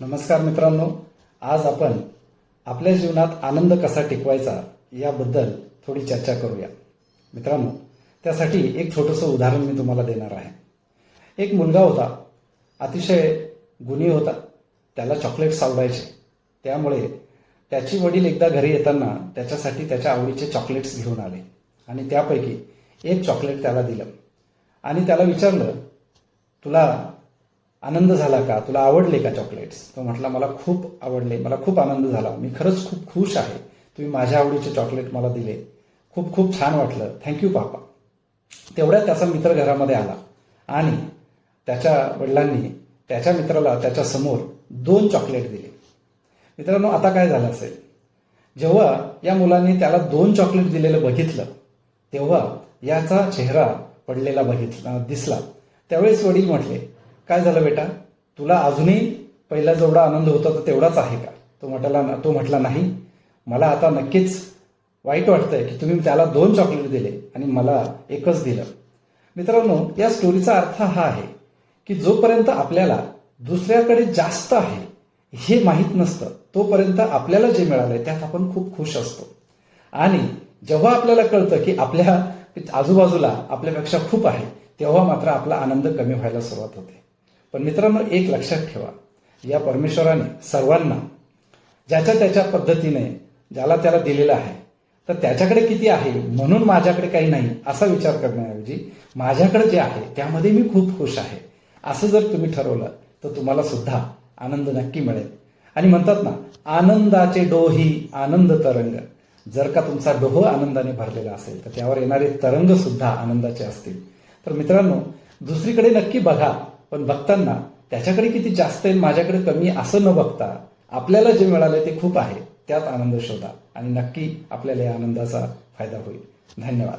नमस्कार मित्रांनो आज आपण आपल्या जीवनात आनंद कसा टिकवायचा याबद्दल थोडी चर्चा करूया. मित्रांनो त्यासाठी एक छोटंसं उदाहरण मी तुम्हाला देणार आहे. एक मुलगा होता अतिशय गुणी होता त्याला चॉकलेट्स आवडायचे त्यामुळे त्याची वडील एकदा घरी येताना त्याच्यासाठी त्याच्या आवडीचे चॉकलेट्स घेऊन आले आणि त्यापैकी एक चॉकलेट त्याला दिलं. आणि त्याला विचारलं तुला आनंद झाला का? तुला आवडले का चॉकलेट्स तो म्हटला मला खूप आवडले मला खूप आनंद झाला. मी खरंच खूप खुश आहे. तुम्ही माझ्या आवडीचे चॉकलेट मला दिले. खूप खूप छान वाटलं. थँक्यू पापा तेवढ्यात त्याचा मित्र घरामध्ये आला. आणि त्याच्या वडिलांनी त्याच्या मित्राला त्याच्यासमोर दोन चॉकलेट दिले. मित्रांनो आता काय झालं असेल? जेव्हा या मुलांनी त्याला दोन चॉकलेट दिलेलं बघितलं तेव्हा याचा चेहरा पडलेला बघितला दिसला. त्यावेळेस वडील म्हटले काय झालं बेटा? तुला अजूनही पहिला जेवढा आनंद होता तो तेवढाच आहे का? तो म्हटला तो म्हटला नाही. मला आता नक्कीच वाईट वाटतंय की तुम्ही त्याला दोन चॉकलेट दिले आणि मला एकच दिलं. मित्रांनो या स्टोरीचा अर्थ हा आहे की जोपर्यंत आपल्याला दुसऱ्याकडे जास्त आहे हे माहीत नसतं तोपर्यंत आपल्याला जे मिळालंय त्यात आपण खूप खुश असतो. आणि जेव्हा आपल्याला कळतं की आपल्या आजूबाजूला आपल्यापेक्षा खूप आहे तेव्हा मात्र आपला आनंद कमी व्हायला सुरुवात होते. पण मित्रांनो एक लक्षात ठेवा. या परमेश्वराने सर्वांना ज्याच्या त्याच्या पद्धतीने ज्याला त्याला दिलेलं आहे तर त्याच्याकडे किती आहे? म्हणून माझ्याकडे काही नाही असा विचार करण्याऐवजी माझ्याकडे जे आहे त्यामध्ये मी खूप खुश आहे. असं जर तुम्ही ठरवलं तर तुम्हाला सुद्धा आनंद नक्की मिळेल. आणि म्हणतात ना आनंदाचे डोही आनंद तरंग. जर का तुमचा डोह आनंदाने भरलेला असेल तर त्यावर येणारे तरंग सुद्धा आनंदाचे असतील. तर मित्रांनो दुसरीकडे नक्की बघा पण बघताना त्याच्याकडे किती जास्त आहे माझ्याकडे कमी असं न बघता आपल्याला जे मिळालं ते खूप आहे. त्यात आनंद शोधा आणि नक्की आपल्याला या आनंदाचा फायदा होईल. धन्यवाद.